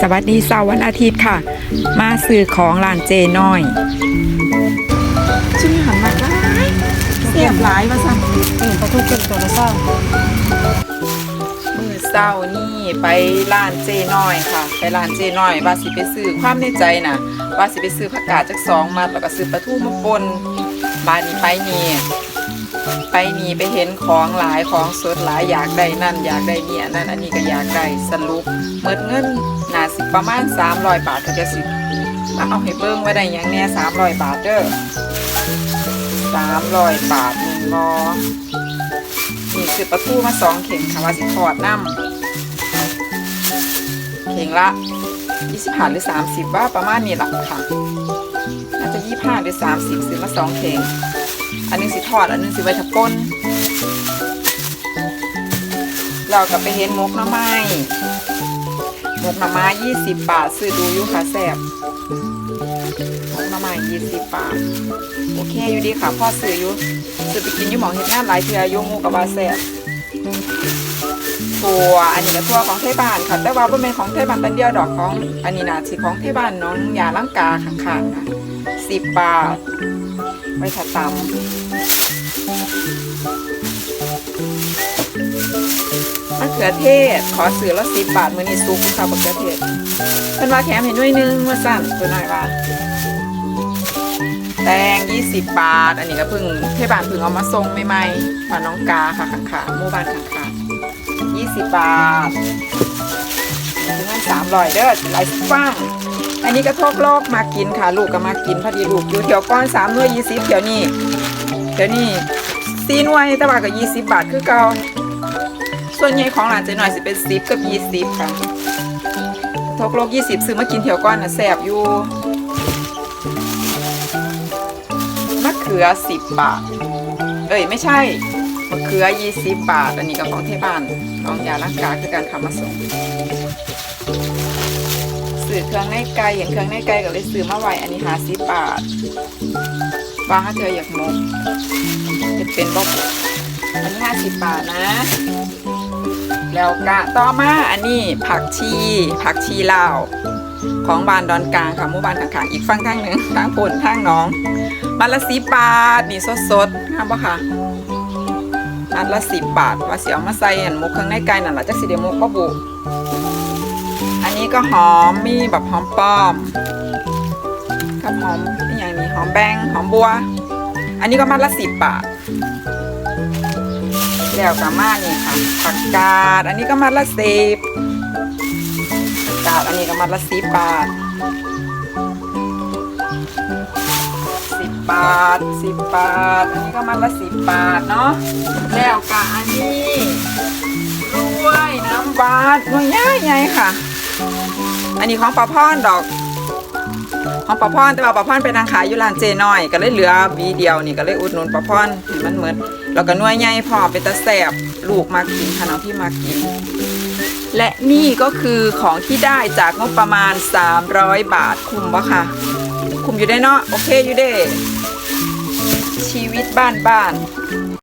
สวัสดีเสาร์วันอาทิตย์ค่ะ มาซื้อของร้านเจน้อยชื่อหันมาได้เสียบหลายมาสั่งอืมปลาทูเก็บตัวละเศร้ามือเศร้านี่ไปร้านเจน้อยค่ะ ไปร้านเจน้อยว่าสิไปซื้อความในใจน่ะ ว่าสิไปซื้อผักกาดจากสองมาแล้วก็ซื้อปลาทูมาปนบ้านนี้ไปนี่ ไปนี่ไปเห็นของหลายของสดหลายอยากได้นั่นอยากได้เนี่ยนั่นอันนี้ก็อยากได้สรุปเมิดเงินหนาสิประมาณ300บาทก็จะสิมาเอาให้เบิ่งไว่าได้ยังแน่300 บาทเด้อ300 บาทหนึ่งงอนี่คือปลาทูมาสองเข่งค่ะว่าสิทอดน้ำเข่งละ25หรือ 30 ว่าประมาณนี้หละค่ะน่าจะ25หรือ 30 ซื้อมาสองเข่ง อันนึงสิทอด อันนึงสิไว้ทับก้นเรากลับไปเห็นมกหน้ำไม้มกหน้าไม้20บาทซื้อดูอยู่ค่ะแซ่บมกหน้าไม้20บาท โอเคอยู่ดีค่ะพ่อซื้ออยู่จะไปกินอยู่หมองเห็ดงาหลายเทืออยู่หมูกับบาแซ่บ ตัวอันนี้ก็ตัวของเทศบานค่ะ แต่ว่าบ่เป็นของเทศบานตันเดียวดอกของอันนี้นะสิของเทศบานน้องยาล้างกาข้างๆค่ะสิบบาทไว้ถัดตำมะเขือเทศขอซื้อละสิบบาทมือนี้ซุปค่ะมะเขือเทศเป็นว่าแถมให้หน่วยนึงว่าสั่นตัวหน่อยว่าแตง20 บาท อันนี้ก็เพิ่งเทศบาลเพิ่งเอามาส่งใหม่ๆมาน้องกาค่ะข้างๆหมู่บ้านข้างๆ 20บาทถึงเงิน300เด้อหลายฟังอันนี้ก็ทกโลกมากินค่ะ ลูกก็มากินพอดีลูกอยู่แถวก้อน3หน่วย20แถวนี้แถวนี้4หน่วยแต่ว่าก็20บบาทคือเก่าส่วนใหญ่ของหลานจะหน่อยสิเป็น10กับ20ค่ะทกโลก20ซื้อมากินแถวก้อนน่ะแซ่บอยู่มะเขือสิบบาท เอ้ยไม่ใช่ มะเขือยี่สิบบาท อันนี้กับของเทบ้านน้องยาล้างกาคือการทำมาส่งสื่อเครื่องในไก่เห็นเครื่องในไก่ก็เลยซื้อมาไว้อันนี้หาสิบบาทวางให้เธออยากมกจะเป็นบอกอันนี้ห้าสิบบาทนะ แล้วกะต่อมาอันนี้ผักชี ผักชีลาวของบ้านดอนกลางค่ะหมู่บ้านข้างๆอีกฝั่งทางหนึ่งทางผลทางน้องมัดละสิบบาทนี่สดๆงามปะคะ มัดละสิบบาท ว่าเสียวมาใส่อันหมุกเครื่องในไก่นั่นแหละจักสิเดหมุกบ่บุอันนี้ก็หอมมีแบบหอมป้อมกับหอมนี่อย่างนี้หอมแบงหอมบัว อันนี้ก็มัดละสิบบาทแล้วกามานี่ค่ะผักกาดอันนี้ก็มัดละสิบผักกาดอันนี้ก็มัดละสิบบาท บบาทสิบบาท อันนี้ก็มันละสิบบาทเนาะแล้วกะอันนี้กล้วยน้ำบาดหน่วยใหญ่ใหญ่ค่ะ อันนี้ของปลาพอนดอก ของปลาพอนแต่ว่าปลาพอนเป็นนางขายอยู่ร้านเจน้อย ก็เลยเหลือวีเดียวนี่ก็เลยอุดหนุนปลาพอนให้มันเหมือนแล้วก็หน่วยใหญ่พอเป็นตะแสบลูกมากินค่ะน้องที่มากินและนี่ก็คือของที่ได้จากงบประมาณ 300 บาทคุ้มปะค่ะ คุ้มอยู่ได้เนาะโอเคอยู่เด้ ชีวิตบ้านบ้าน